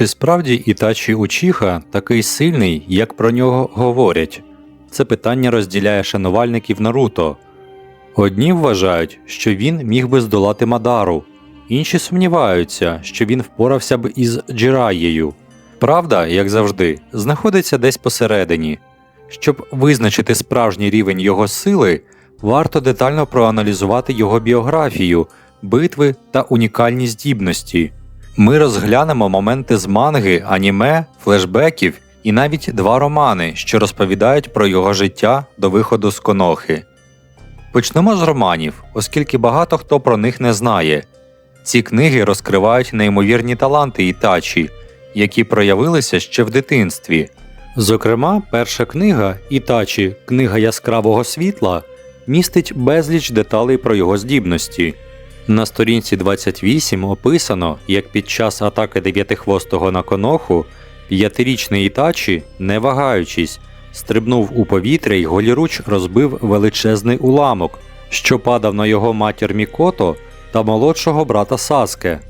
Чи справді Ітачі Учіха такий сильний, як про нього говорять? Це питання розділяє шанувальників Наруто. Одні вважають, що він міг би здолати Мадару, інші сумніваються, що він впорався б із Джираєю. Правда, як завжди, знаходиться десь посередині. Щоб визначити справжній рівень його сили, варто детально проаналізувати його біографію, битви та унікальні здібності. Ми розглянемо моменти з манги, аніме, флешбеків і навіть два романи, що розповідають про його життя до виходу з конохи. Почнемо з романів, оскільки багато хто про них не знає. Ці книги розкривають неймовірні таланти Ітачі, які проявилися ще в дитинстві. Зокрема, перша книга Ітачі Книга яскравого світла містить безліч деталей про його здібності. На сторінці 28 описано, як під час атаки дев'ятихвостого на коноху п'ятирічний Ітачі, не вагаючись, стрибнув у повітря і голіруч розбив величезний уламок, що падав на його матір Мікото та молодшого брата Саске.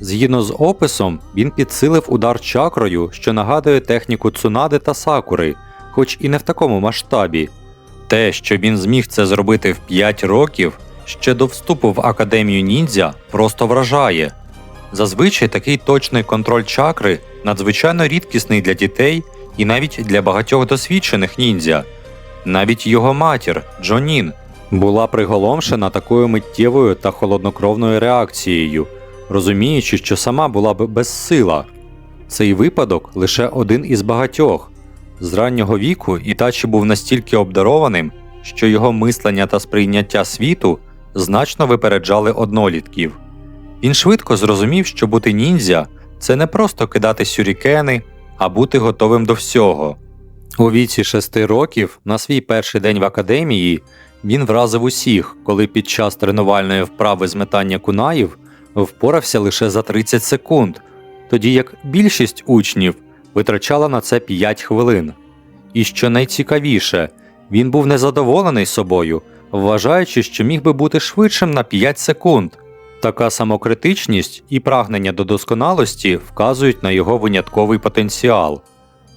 Згідно з описом, він підсилив удар чакрою, що нагадує техніку Цунади та Сакури, хоч і не в такому масштабі. Те, що він зміг це зробити в 5 років, ще до вступу в академію ніндзя, просто вражає. Зазвичай такий точний контроль чакри надзвичайно рідкісний для дітей і навіть для багатьох досвідчених ніндзя. Навіть його матір, Джонін, була приголомшена такою миттєвою та холоднокровною реакцією, розуміючи, що сама була б безсила. Цей випадок лише один із багатьох. З раннього віку Ітачі був настільки обдарованим, що його мислення та сприйняття світу значно випереджали однолітків. Він швидко зрозумів, що бути ніндзя це не просто кидати сюрікени, а бути готовим до всього. У віці шести років, на свій перший день в академії, він вразив усіх, коли під час тренувальної вправи з метання кунаїв впорався лише за 30 секунд, тоді як більшість учнів витрачала на це 5 хвилин. І що найцікавіше, він був незадоволений собою, вважаючи, що міг би бути швидшим на 5 секунд. Така самокритичність і прагнення до досконалості вказують на його винятковий потенціал.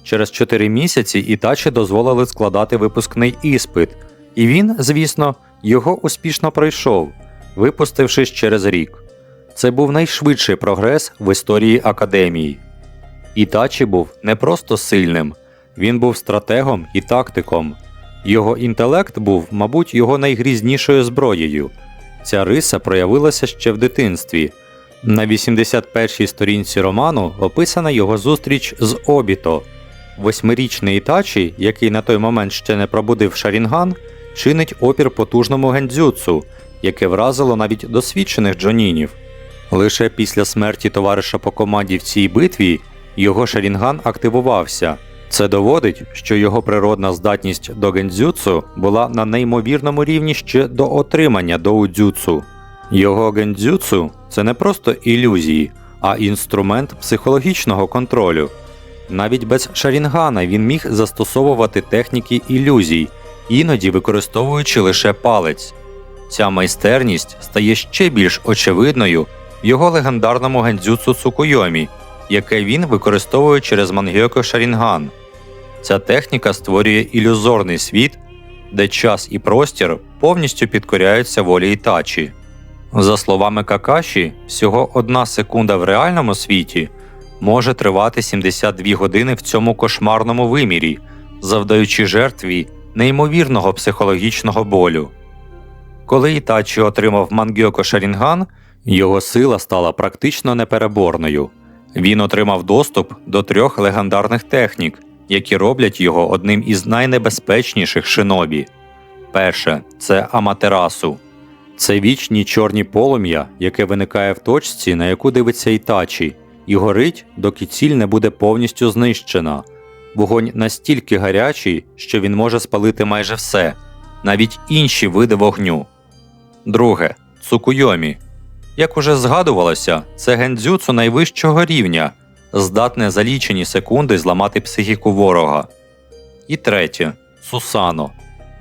Через 4 місяці Ітачі дозволили складати випускний іспит, і він, звісно, його успішно пройшов, випустившись через рік. Це був найшвидший прогрес в історії академії. Ітачі був не просто сильним, він був стратегом і тактиком. Його інтелект був, мабуть, його найгрізнішою зброєю. Ця риса проявилася ще в дитинстві. На 81-й сторінці роману описана його зустріч з Обіто. Восьмирічний Ітачі, який на той момент ще не пробудив Шарінган, чинить опір потужному гендзюцу, яке вразило навіть досвідчених джонінів. Лише після смерті товариша по команді в цій битві його Шарінган активувався. Це доводить, що його природна здатність до гендзюцу була на неймовірному рівні ще до отримання доудзюцу. Його гендзюцу – це не просто ілюзії, а інструмент психологічного контролю. Навіть без шарінгана він міг застосовувати техніки ілюзій, іноді використовуючи лише палець. Ця майстерність стає ще більш очевидною в його легендарному гендзюцу Цукуйомі, яке він використовує через Мангьоко Шарінган. Ця техніка створює ілюзорний світ, де час і простір повністю підкоряються волі Ітачі. За словами Какаші, всього одна секунда в реальному світі може тривати 72 години в цьому кошмарному вимірі, завдаючи жертві неймовірного психологічного болю. Коли Ітачі отримав Мангьоко Шарінган, його сила стала практично непереборною. Він отримав доступ до трьох легендарних технік, які роблять його одним із найнебезпечніших шинобі. Перше це Аматерасу. Це вічні чорні полум'я, яке виникає в точці, на яку дивиться Ітачі, і горить, доки ціль не буде повністю знищена. Вогонь настільки гарячий, що він може спалити майже все, навіть інші види вогню. Друге цукуйомі. Як уже згадувалося, це гендзюцу найвищого рівня, здатне за лічені секунди зламати психіку ворога. І третє Сусано.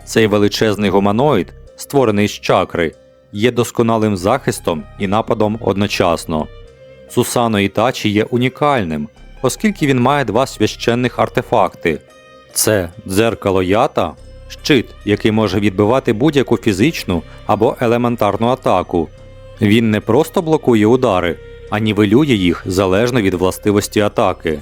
Цей величезний гуманоїд, створений з чакри, є досконалим захистом і нападом одночасно. Сусано Ітачі є унікальним, оскільки він має два священних артефакти: це дзеркало ята, щит, який може відбивати будь-яку фізичну або елементарну атаку. Він не просто блокує удари, а нівелює їх залежно від властивості атаки.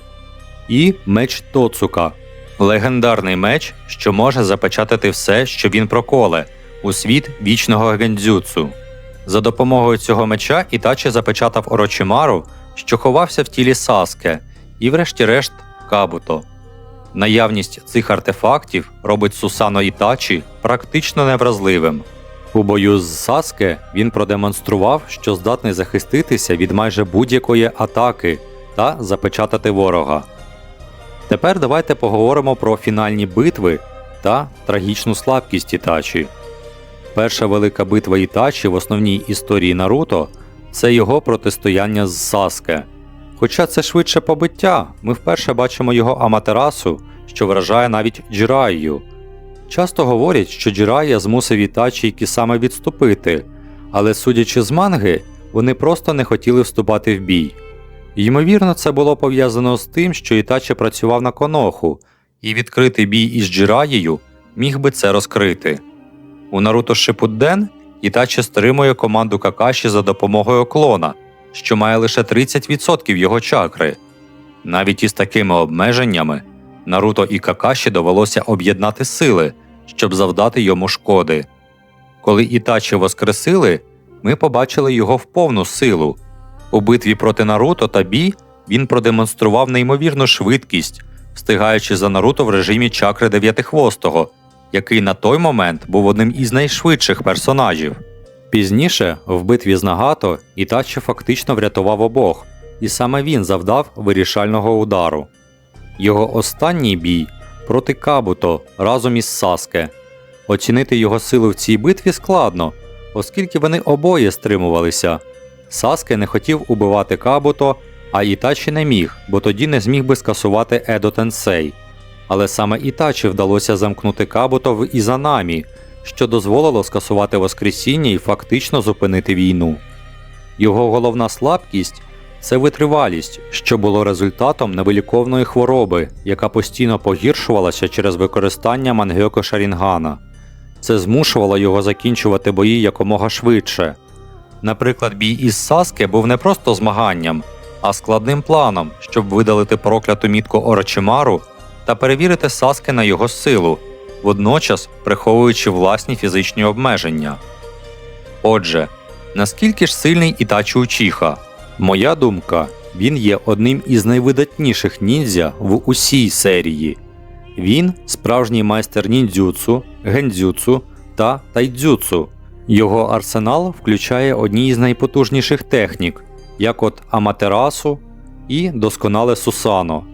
І меч Тоцука легендарний меч, що може запечатати все, що він проколе, у світ вічного гендзюцу. За допомогою цього меча Ітачі запечатав Орочимару, що ховався в тілі Саске, і, врешті-решт, Кабуто. Наявність цих артефактів робить Сусано Ітачі практично невразливим. У бою з Саске він продемонстрував, що здатний захиститися від майже будь-якої атаки та запечатати ворога. Тепер давайте поговоримо про фінальні битви та трагічну слабкість Ітачі. Перша велика битва Ітачі в основній історії Наруто це його протистояння з Саске. Хоча це швидше побиття, ми вперше бачимо його Аматерасу, що вражає навіть Джіраю. Часто говорять, що Джірая змусив Ітачі які саме відступити, але судячи з манги, вони просто не хотіли вступати в бій. Ймовірно, це було пов'язано з тим, що Ітачі працював на коноху, і відкритий бій із Джираєю міг би це розкрити. У Наруто Шипудден Ітачі стримує команду Какаші за допомогою клона, що має лише 30% його чакри. Навіть із такими обмеженнями Наруто і Какаші довелося об'єднати сили, щоб завдати йому шкоди. Коли Ітачі воскресили, ми побачили його в повну силу. У битві проти Наруто та Бі він продемонстрував неймовірну швидкість, встигаючи за Наруто в режимі чакри Дев'ятихвостого, який на той момент був одним із найшвидших персонажів. Пізніше, в битві з Нагато, Ітачі фактично врятував обох, і саме він завдав вирішального удару. Його останній бій проти Кабуто разом із Саске. Оцінити його силу в цій битві складно, оскільки вони обоє стримувалися. Саске не хотів убивати Кабуто, а Ітачі не міг, бо тоді не зміг би скасувати Едо Тенсей. Але саме Ітачі вдалося замкнути Кабуто в Ізанамі, що дозволило скасувати Воскресіння і фактично зупинити війну. Його головна слабкість це витривалість, що було результатом невиліковної хвороби, яка постійно погіршувалася через використання Мангеко Шарінгана. Це змушувало його закінчувати бої якомога швидше. Наприклад, бій із Саске був не просто змаганням, а складним планом, щоб видалити прокляту мітку Орочимару та перевірити Саске на його силу, водночас приховуючи власні фізичні обмеження. Отже, наскільки ж сильний Ітачі Учіха? Моя думка, він є одним із найвидатніших ніндзя в усій серії. Він справжній майстер ніндзюцу, гендзюцу та тайдзюцу. Його арсенал включає одні із найпотужніших технік, як от Аматерасу і досконале Сусано.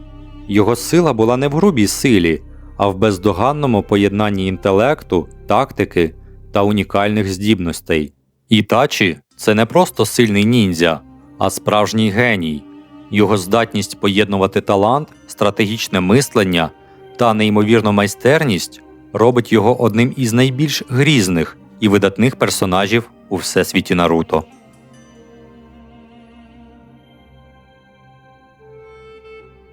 Його сила була не в грубій силі, а в бездоганному поєднанні інтелекту, тактики та унікальних здібностей. Ітачі це не просто сильний ніндзя, а справжній геній. Його здатність поєднувати талант, стратегічне мислення та неймовірну майстерність робить його одним із найбільш грізних і видатних персонажів у всесвіті Наруто.